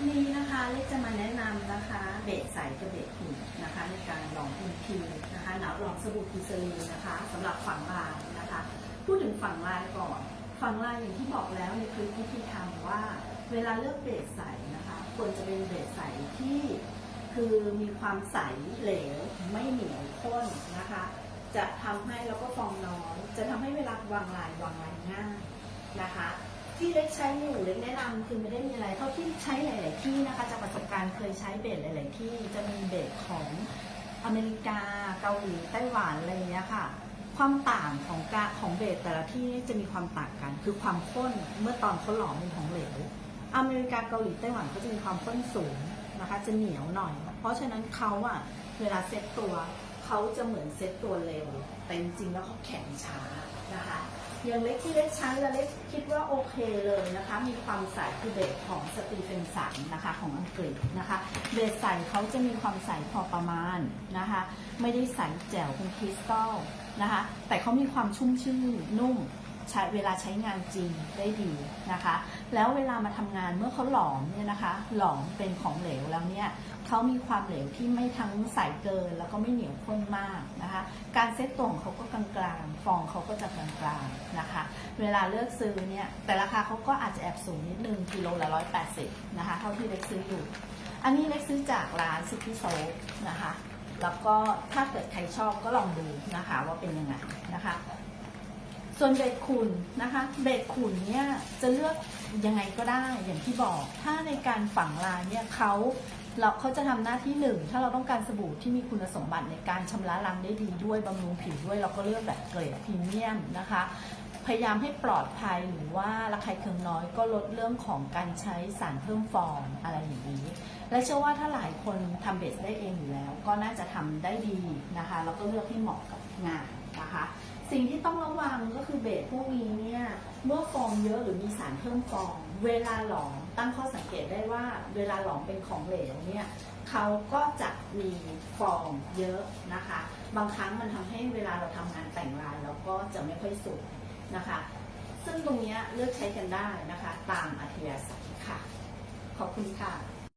ปนี้นะคะเล็กจะมาแนะนำนะคะเบสใสกับเบสขุ่นนะคะ ในการลองอินทีนะคะหนาวลองสบู่กิซาลีนนะคะสำหรับฝังลายนะคะ พูดถึงฝังลายก่อน ฝังลายอย่างที่บอกแล้วในคลิปวิธีทำว่า เวลาเลือกเบสใสนะคะควรจะเป็นเบสใสที่คือมีความใสเหลวไม่เหนียวข้นนะคะ จะทำให้แล้วก็ฟองน้อยจะทำให้เวลาวางลายวางลายง่ายนะคะ ที่เล็กใช้อยู่เล็กแนะนำคือไม่ได้มีอะไรเท่าที่ใช้หลาย ๆ ที่นะคะจากประสบการณ์เคยใช้เบสหลาย ๆ ที่จะมีเบสของอเมริกาเกาหลีไต้หวันอะไรอย่างเงี้ยค่ะ ความต่างของกาของเบสแต่ละที่จะมีความต่างกัน คือความข้นเมื่อตอนเขาหลอมเป็นของเหลวอเมริกาเกาหลีไต้หวันก็จะมีความข้นสูงนะคะ จะเหนียวหน่อย เพราะฉะนั้นเขาอะเวลาเซ็ตตัว เขาจะเหมือนเซ็ตตัวเร็ว แต่จริงๆแล้วเขาแข็งช้านะคะอย่างเล็กที่เล็กใช้และเล็กคิดว่าโอเคเลยนะคะ มีความใสคือเบสของสตีเฟนสันนะคะของอังกฤษนะคะ เบสใสเขาจะมีความใสพอประมาณนะคะ ไม่ได้ใสแจ๋วเป็นคริสตัลนะคะ แต่เขามีความชุ่มชื่นนุ่ม ใช้เวลาใช้งานจริงได้ดีนะคะ แล้วเวลามาทำงานเมื่อเขาหลอมเนี่ยนะคะ หลอมเป็นของเหลวแล้วเนี่ยเขามีความเหลวที่ไม่ทั้งใสเกิน แล้วก็ไม่เหนียวข้นมากนะคะ การเซ็ตตัวของเขาก็กลางๆ ฟองเขาก็จะกลางๆนะคะ เวลาเลือกซื้อเนี่ยแต่ราคาเขาก็อาจจะแอบสูงนิดนึงกิโลละร้อยแปดสิบนะคะ เท่าที่เล็กซื้ออยู่ อันนี้เล็กซื้อจากร้านซิตี้โซนะคะแล้วก็ถ้าเกิดใครชอบก็ลองดูนะคะว่าเป็นยังไงนะคะ ส่วนเบดขุนนะคะเบดขุนเนี่ยจะเลือกยังไงก็ได้อย่างที่บอก ถ้าในการฝังลายเนี่ยเขาเราเขาจะทำหน้าที่หนึ่งถ้าเราต้องการสบู่ที่มีคุณสมบัติในการชำระล้างได้ดีด้วยบำรุงผิวด้วยเราก็เลือกแบบเกรดพรีเมียมนะคะ พยายามให้ปลอดภัยหรือว่าระคายเคืองน้อยก็ลดเรื่องของการใช้สารเพิ่มฟองอะไรอย่างนี้ และเชื่อว่าถ้าหลายคนทำเบสได้เองอยู่แล้ว ก็น่าจะทำได้ดีนะคะแล้วก็เลือกให้เหมาะกับงาน สิ่งที่ต้องระวังก็คือเบสพวกนี้เนี่ยเมื่อฟองเยอะหรือมีสารเพิ่มฟอง เวลาหลอมตั้งข้อสังเกตได้ว่า เวลาหลอมเป็นของเหลวเนี่ยเขาก็จะมีฟองเยอะนะคะ บางครั้งมันทำให้เวลาเราทำงานแต่งลายเราก็จะไม่ค่อยสุดนะคะ ซึ่งตรงนี้เลือกใช้กันได้นะคะ ตามอัธยาศัยค่ะ ขอบคุณค่ะ